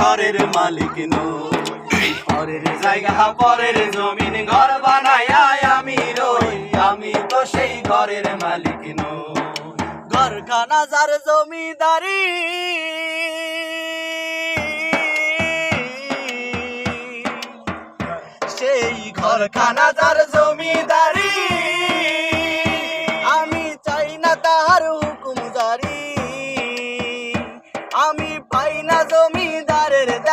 ঘরের মালিক নই। পরের জায়গা, পরের জমিন ঘর বানায় আমি রই। আমি তো সেই ঘরের মালিক নই। ঘরখানা যার জমিদারি। সেই ঘরখানা যার জমিদারি। আমি চাই না তাহার হুকুম আমি পাই না জমিদারের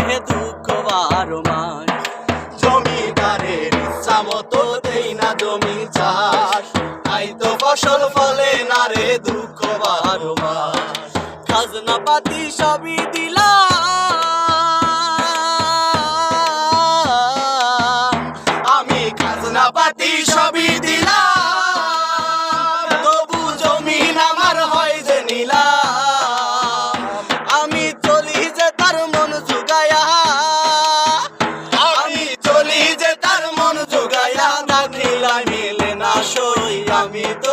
রে দুঃখ বারো মাস জমিদারের ইচ্ছা মতো দেই না জমি চাষ। তাই তো ফসল ফলে না রে দুঃখ বারো মাস খাজনা পাতি সবই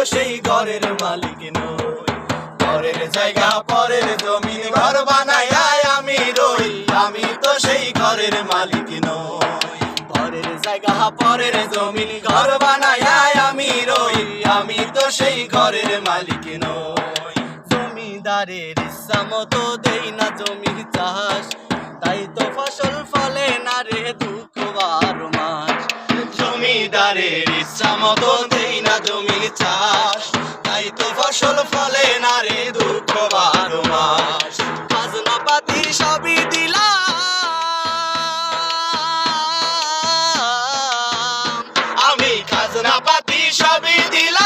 সেই ঘরের মালিক নই। পরের জায়গা, পরের জমিন ঘর বানায় আমি রই। আমি তো সেই ঘরের মালিক নই। পরের জায়গা, পরের জমিন ঘর বানায় আমি রই। আমি তো সেই ঘরের মালিক নই। জমিদারের ইচ্ছা মতো দেই না জমি চাষ। তাই তো ফসল ফলে না রে দুঃখ। ইচ্ছা মতো দেই না জমি চাষ। তাই তো ফসল ফলে না রে দুঃখ বারো মাস। খাজনা পাতি সবই দিলাম। আমি খাজনা পাতি সবই দিলাম।